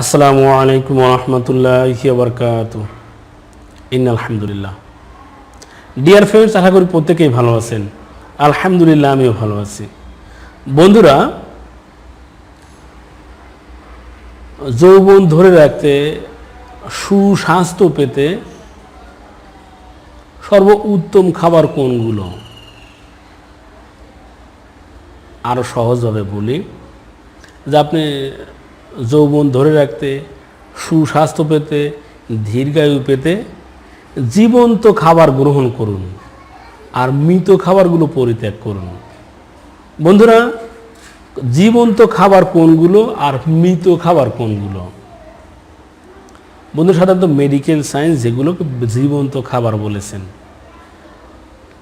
আসসালামু আলাইকুম রহমতুল্লাহ বরকাত। ইন আলহামদুলিল্লাহ ডিয়ার ফ্রেন্ডস আশা করি প্রত্যেকেই ভালো আছেন। আলহামদুলিল্লাহ, আমিও ভালো আছি। বন্ধুরা, যৌবন ধরে রাখতে, সুস্বাস্থ্য পেতে সর্ব উত্তম খাবার কোনগুলো? আরও সহজভাবে বলি, যে আপনি যৌবন ধরে রাখতে, সুস্বাস্থ্য পেতে, দীর্ঘায়ু পেতে, জীবন্ত খাবার গ্রহণ করুন আর মৃত খাবারগুলো পরিত্যাগ করুন। বন্ধুরা, জীবন্ত খাবার কোনগুলো আর মৃত খাবার কোনগুলো? বন্ধু, সাধারণত মেডিকেল সায়েন্স যেগুলোকে জীবন্ত খাবার বলেছেন।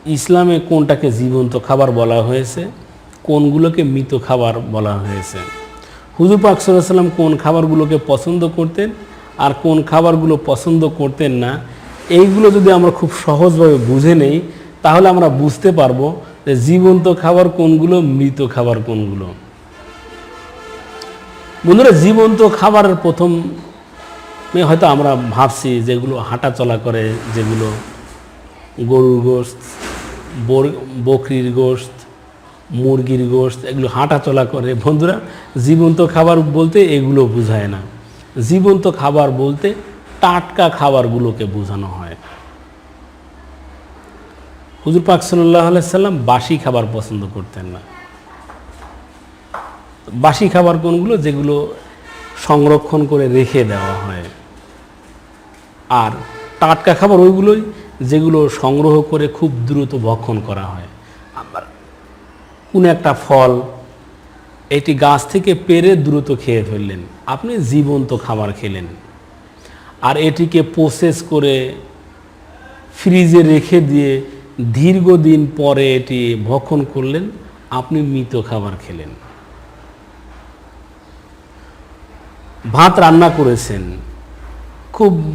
ইসলামে কোনটাকে জীবন্ত খাবার বলা হয়েছে? কোনগুলোকে মৃত খাবার বলা হয়েছে? হুজুর পাক সাল্লাম কোন খাবারগুলোকে পছন্দ করতেন আর কোন খাবারগুলো পছন্দ করতেন না, এইগুলো যদি আমরা খুব সহজভাবে বুঝে নেই, তাহলে আমরা বুঝতে পারব যে জীবন্ত খাবার কোনগুলো, মৃত খাবার কোনগুলো। বন্ধুরা, জীবন্ত খাবারের প্রথম হয়তো আমরা ভাবছি যেগুলো হাঁটা চলা করে, যেগুলো গরুর গোস্ত বকরির গোস্ত মুরগির গোস্ত এগুলো হাঁটা চলা করে। বন্ধুরা, জীবন্ত খাবার বলতে এগুলো বোঝায় না। জীবন্ত খাবার বলতে টাটকা খাবারগুলোকে বোঝানো হয়। হুজুর পাক সাল্লাহ সাল্লাম বাসি খাবার পছন্দ করতেন না। বাসি খাবার কোনগুলো? যেগুলো সংরক্ষণ করে রেখে দেওয়া হয়। আর টাটকা খাবার ওইগুলোই যেগুলো সংগ্রহ করে খুব দ্রুত ভক্ষণ করা হয়। আবার কোনো একটা ফল এটি গাছ থেকে পেরে দ্রুত খেয়ে ফেললেন। আপনি জীবন্ত খাবার খেলেন। আর এটিকে প্রসেস করে ফ্রিজে রেখে দিয়ে দীর্ঘদিন পরে এটি ভক্ষণ করলেন। আপনি মৃত খাবার খেলেন। ভাত রান্না করেছেন। খুব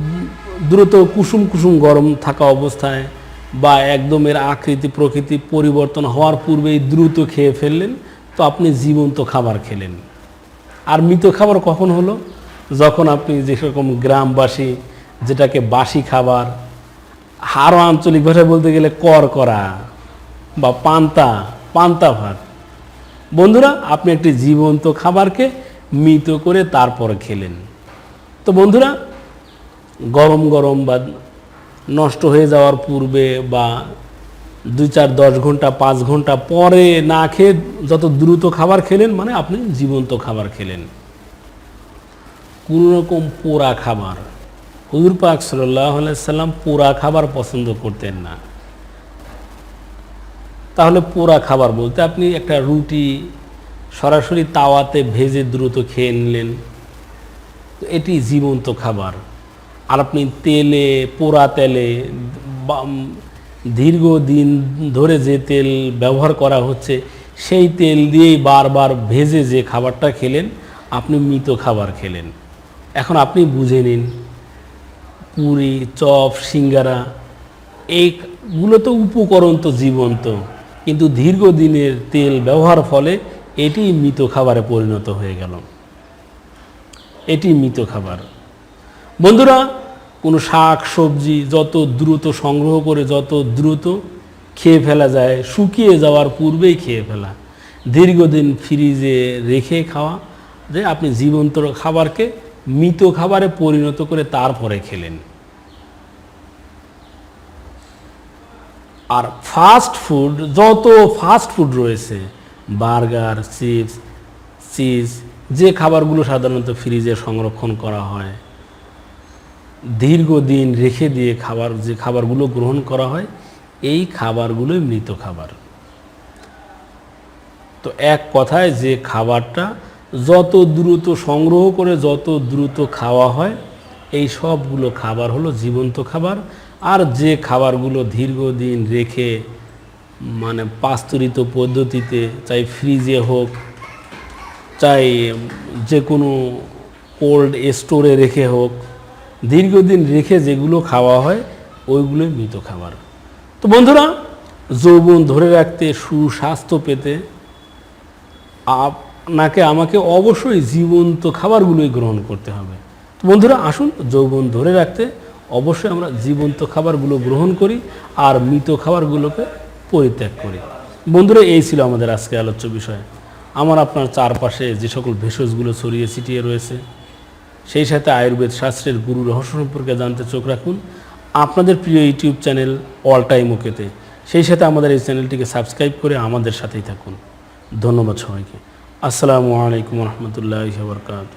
দ্রুত কুসুম কুসুম গরম থাকা অবস্থায় বা একদম এর আকৃতি প্রকৃতি পরিবর্তন হওয়ার পূর্বেই দ্রুত খেয়ে ফেললেন, তো আপনি জীবন্ত খাবার খেলেন। আর মৃত খাবার কখন হলো? যখন আপনি যেরকম গ্রামবাসী, যেটাকে বাসি খাবার, আরও আঞ্চলিক ভাষায় বলতে গেলে কর করা বা পান্তা পান্তা ভাত। বন্ধুরা, আপনি একটি জীবন্ত খাবারকে মৃত করে তারপর খেলেন। তো বন্ধুরা, গরম গরম বা নষ্ট হয়ে যাওয়ার পূর্বে বা দুই চার দশ ঘণ্টা, পাঁচ ঘণ্টা পরে না খেয়ে যত দ্রুত খাবার খেলেন মানে আপনি জীবন্ত খাবার খেলেন। কোনো রকম পোড়া খাবার। হুজুর পাক সাল্লাহ সাল্লাম পোড়া খাবার পছন্দ করতেন না। তাহলে পোড়া খাবার বলতে আপনি একটা রুটি সরাসরি তাওয়াতে ভেজে দ্রুত খেয়ে নিলেন এটি জীবন্ত খাবার। আর আপনি তেলে, পোড়া তেলে দীর্ঘদিন ধরে যে তেল ব্যবহার করা হচ্ছে, সেই তেল দিয়েই বারবার ভেজে যে খাবারটা খেলেন, আপনি মৃত খাবার খেলেন। এখন আপনি বুঝে নিন, পুরি, চপ, সিঙ্গারা এইগুলো তো উপকরণ তো জীবন্ত, কিন্তু দীর্ঘদিনের তেল ব্যবহার ফলে এটি মৃত খাবারে পরিণত হয়ে গেল। এটি মৃত খাবার। বন্ধুরা কোনো শাক, সবজি যত দ্রুত সংগ্রহ করে, যত দ্রুত খেয়ে ফেলা যায়, শুকিয়ে যাওয়ার পূর্বেই খেয়ে ফেলা। দীর্ঘদিন ফ্রিজে রেখে খাওয়া, যে আপনি জীবন্ত খাবারকে মৃত খাবারে পরিণত করে তারপরে খেলেন। আর ফাস্ট ফুড যত ফাস্ট ফুড রয়েছে, বার্গার, চিপস, চিজ, যে খাবারগুলো সাধারণত ফ্রিজে সংরক্ষণ করা হয় দীর্ঘদিন রেখে দিয়ে খাবার, যে খাবারগুলো গ্রহণ করা হয়, এই খাবারগুলোই মৃত খাবার। তো এক কথায় যে খাবারটা যত দ্রুত সংগ্রহ করে, যত দ্রুত খাওয়া হয়, এই সবগুলো খাবার হলো জীবন্ত খাবার। আর যে খাবারগুলো দীর্ঘদিন রেখে মানে পাস্তুরিত পদ্ধতিতে, চাই ফ্রিজে হোক, চাই যে কোনো কোল্ড স্টোরে রেখে হোক দীর্ঘদিন রেখে যেগুলো খাওয়া হয় ওইগুলোই মৃত খাবার। তো বন্ধুরা, যৌবন ধরে রাখতে, সুস্বাস্থ্য পেতে আপনাকে, আমাকে অবশ্যই জীবন্ত খাবারগুলোই গ্রহণ করতে হবে। তো বন্ধুরা, আসুন, যৌবন ধরে রাখতে অবশ্যই আমরা জীবন্ত খাবারগুলো গ্রহণ করি আর মৃত খাবারগুলোকে পরিত্যাগ করি। বন্ধুরা, এই ছিল আমাদের আজকে আলোচ্য বিষয়। আমার আপনার চারপাশে যে সকল ভেষজগুলো ছড়িয়ে ছিটিয়ে রয়েছে সেই সাথে আয়ুর্বেদ শাস্ত্রের গুরু রহস্য সম্পর্কে জানতে চোখ রাখুন। আপনাদের প্রিয় ইউটিউব চ্যানেল অল টাইম ওকেতে। সেই সাথে আমাদের এই চ্যানেলটিকে সাবস্ক্রাইব করে আমাদের সাথেই থাকুন। ধন্যবাদ সবাইকে। আসসালামু আলাইকুম রহমতুল্লাহ বরকাত